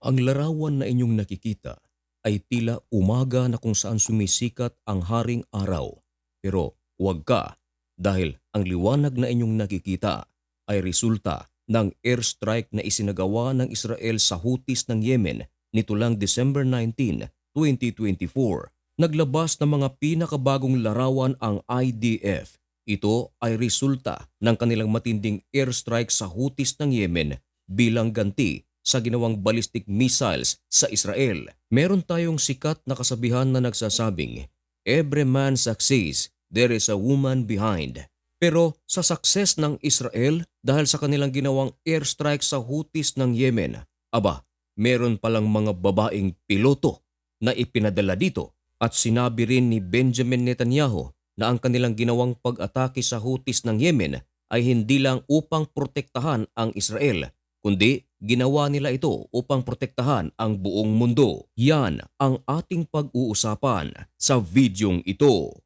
Ang larawan na inyong nakikita ay tila umaga na kung saan sumisikat ang haring araw. Pero huwag ka dahil ang liwanag na inyong nakikita ay resulta ng airstrike na isinagawa ng Israel sa hutis ng Yemen nito lang December 19, 2024. Naglabas ng mga pinakabagong larawan ang IDF. Ito ay resulta ng kanilang matinding airstrike sa hutis ng Yemen bilang ganti sa ginawang ballistic missiles sa Israel. Meron tayong sikat na kasabihan na nagsasabing, Every man succeeds, there is a woman behind. Pero sa success ng Israel dahil sa kanilang ginawang airstrike sa hutis ng Yemen, aba, meron palang mga babaeng piloto na ipinadala dito at sinabi rin ni Benjamin Netanyahu na ang kanilang ginawang pag-atake sa hutis ng Yemen ay hindi lang upang protektahan ang Israel, kundi ginawa nila ito upang protektahan ang buong mundo. Yan ang ating pag-uusapan sa videong ito.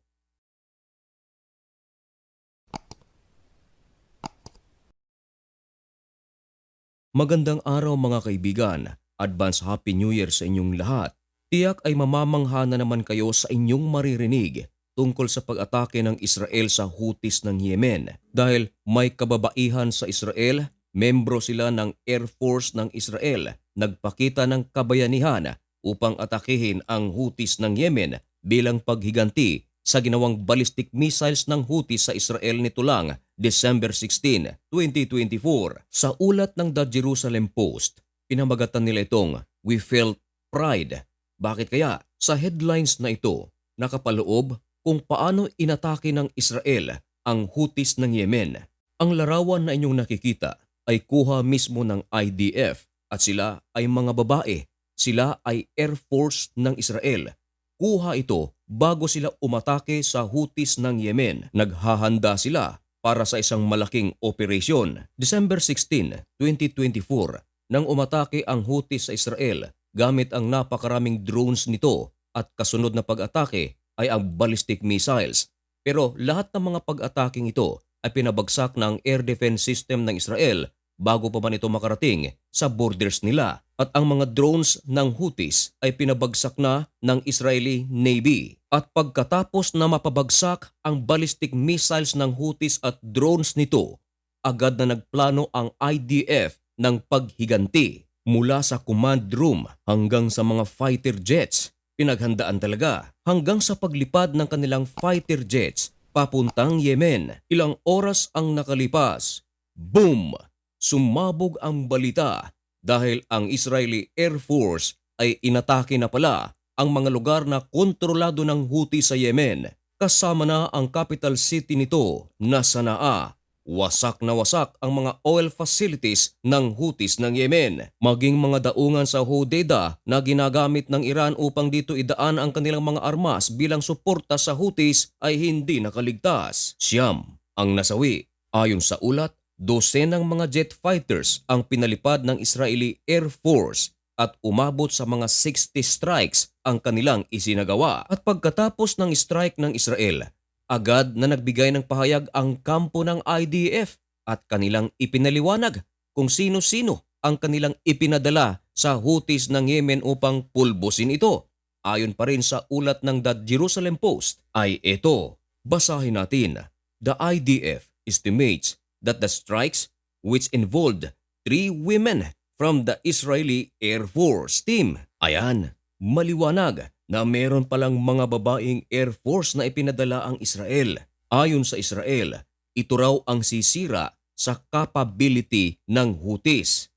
Magandang araw mga kaibigan. Advance Happy New Year sa inyong lahat. Tiyak ay mamamangha na naman kayo sa inyong maririnig tungkol sa pag-atake ng Israel sa hutis ng Yemen. Dahil may kababaihan sa Israel, membro sila ng Air Force ng Israel, nagpakita ng kabayanihan upang atakihin ang hutis ng Yemen bilang paghiganti sa ginawang ballistic missiles ng Houthis sa Israel nito lang December 16, 2024. Sa ulat ng The Jerusalem Post, pinamagatan nila itong We Felt Pride. Bakit kaya? Sa headlines na ito, nakapaloob kung paano inatake ng Israel ang Houthis ng Yemen. Ang larawan na inyong nakikita ay kuha mismo ng IDF at sila ay mga babae. Sila ay Air Force ng Israel. Kuha ito bago sila umatake sa hutis ng Yemen. Naghahanda sila para sa isang malaking operasyon. December 16, 2024, nang umatake ang hutis sa Israel gamit ang napakaraming drones nito at kasunod na pag-atake ay ang ballistic missiles. Pero lahat ng mga pag-ataking ito ay pinabagsak ng air defense system ng Israel bago pa man ito makarating sa borders nila at ang mga drones ng Houthis ay pinabagsak na ng Israeli Navy. At pagkatapos na mapabagsak ang ballistic missiles ng Houthis at drones nito, agad na nagplano ang IDF ng paghiganti mula sa command room hanggang sa mga fighter jets. Pinaghandaan talaga hanggang sa paglipad ng kanilang fighter jets papuntang Yemen. Ilang oras ang nakalipas. Boom! Sumabog ang balita dahil ang Israeli Air Force ay inatake na pala ang mga lugar na kontrolado ng Houthi sa Yemen. Kasama na ang capital city nito na Sanaa. Wasak na wasak ang mga oil facilities ng Houthis ng Yemen. Maging mga daungan sa Hodeida na ginagamit ng Iran upang dito idaan ang kanilang mga armas bilang suporta sa Houthis ay hindi nakaligtas. Siyam ang nasawi. Ayon sa ulat, dosenang mga jet fighters ang pinalipad ng Israeli Air Force at umabot sa mga 60 strikes ang kanilang isinagawa. At pagkatapos ng strike ng Israel, agad na nagbigay ng pahayag ang kampo ng IDF at kanilang ipinaliwanag kung sino-sino ang kanilang ipinadala sa hutis ng Yemen upang pulbusin ito. Ayon pa rin sa ulat ng The Jerusalem Post ay ito. Basahin natin. The IDF estimates that the strikes which involved three women from the Israeli Air Force team. Ayan, maliwanag na meron palang mga babaeng Air Force na ipinadala ang Israel. Ayon sa Israel, ito raw ang sisira sa capability ng Houthis.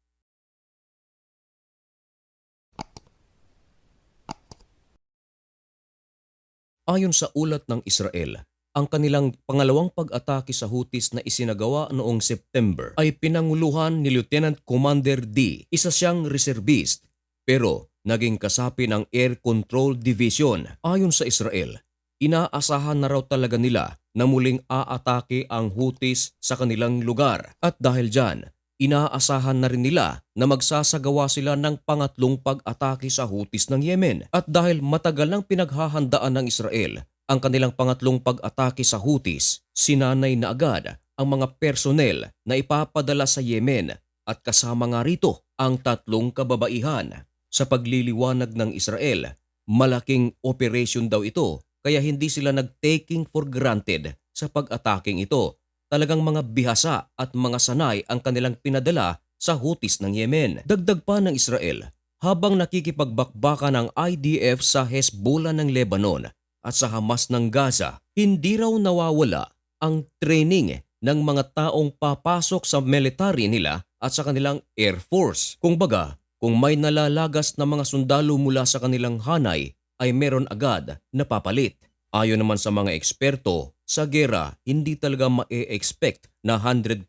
Ayon sa ulat ng Israel, ang kanilang pangalawang pag-atake sa Houthis na isinagawa noong September ay pinanguluhan ni Lieutenant Commander D. Isa siyang reservist pero naging kasapi ng Air Control Division. Ayon sa Israel, inaasahan na raw talaga nila na muling aatake ang Houthis sa kanilang lugar. At dahil dyan, inaasahan na rin nila na magsasagawa sila ng pangatlong pag-atake sa Houthis ng Yemen. At dahil matagal nang pinaghahandaan ng Israel ang kanilang pangatlong pag-atake sa Houthis, sinanay na agad ang mga personnel na ipapadala sa Yemen at kasama nga rito ang tatlong kababaihan. Sa pagliliwanag ng Israel, malaking operation daw ito kaya hindi sila nag-taking for granted sa pag-ataking ito. Talagang mga bihasa at mga sanay ang kanilang pinadala sa hutis ng Yemen. Dagdag pa ng Israel, habang nakikipagbakbaka ng IDF sa Hezbollah ng Lebanon at sa Hamas ng Gaza, hindi raw nawawala ang training ng mga taong papasok sa military nila at sa kanilang Air Force. Kung baga, kung may nalalagas na mga sundalo mula sa kanilang hanay, ay meron agad na papalit. Ayon naman sa mga eksperto, sa gera hindi talaga ma-expect na 100%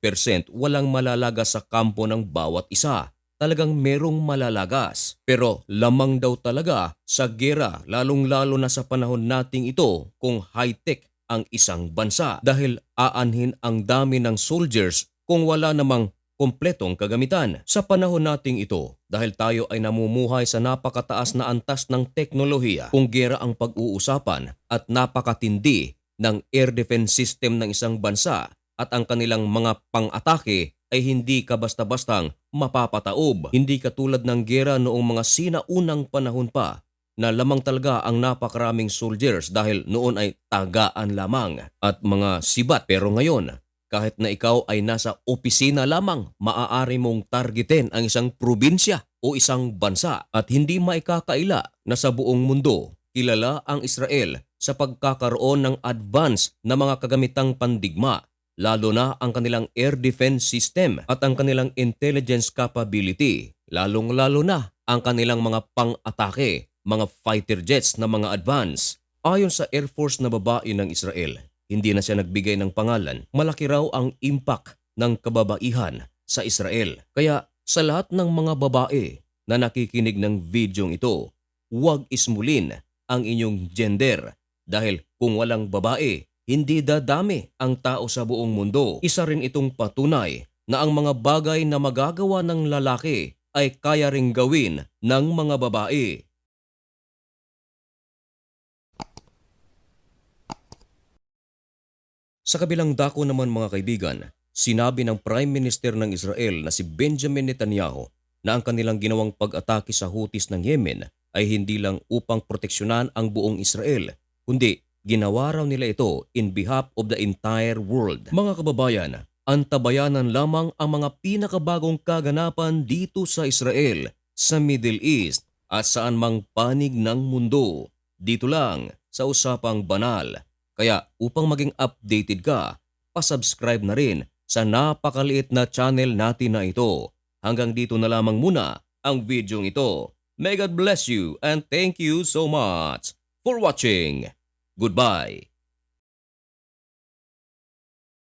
walang malalagas sa kampo ng bawat isa. Talagang merong malalagas. Pero lamang daw talaga sa gera lalong-lalo na sa panahon nating ito kung high-tech ang isang bansa dahil aanhin ang dami ng soldiers kung wala namang kompletong kagamitan. Sa panahon nating ito, dahil tayo ay namumuhay sa napakataas na antas ng teknolohiya, kung gera ang pag-uusapan at napakatindi ng air defense system ng isang bansa at ang kanilang mga pang-atake ay hindi ka basta-bastang mapapataob. Hindi katulad ng gera noong mga sinaunang panahon pa na lamang talaga ang napakaraming soldiers dahil noon ay tagaan lamang at mga sibat. Pero ngayon, kahit na ikaw ay nasa opisina lamang, maaari mong targetin ang isang probinsya o isang bansa at hindi maikakaila na sa buong mundo kilala ang Israel sa pagkakaroon ng advance na mga kagamitang pandigma lalo na ang kanilang air defense system at ang kanilang intelligence capability, lalong-lalo na ang kanilang mga pang-atake, mga fighter jets na mga advance. Ayon sa Air Force na babae ng Israel, hindi na siya nagbigay ng pangalan, malaki raw ang impact ng kababaihan sa Israel. Kaya sa lahat ng mga babae na nakikinig ng videong ito, huwag ismulin ang inyong gender dahil kung walang babae, hindi dadami ang tao sa buong mundo. Isa rin itong patunay na ang mga bagay na magagawa ng lalaki ay kaya ring gawin ng mga babae. Sa kabilang dako naman mga kaibigan, sinabi ng Prime Minister ng Israel na si Benjamin Netanyahu na ang kanilang ginawang pag-atake sa hutis ng Yemen ay hindi lang upang proteksyonan ang buong Israel, kundi ginawa raw nila ito in behalf of the entire world. Mga kababayan, antabayanan lamang ang mga pinakabagong kaganapan dito sa Israel, sa Middle East at saan mang panig ng mundo. Dito lang sa Usapang Banal. Kaya upang maging updated ka, pasubscribe na rin sa napakaliit na channel natin na ito. Hanggang dito na lamang muna ang videong ito. May God bless you and thank you so much for watching. Goodbye.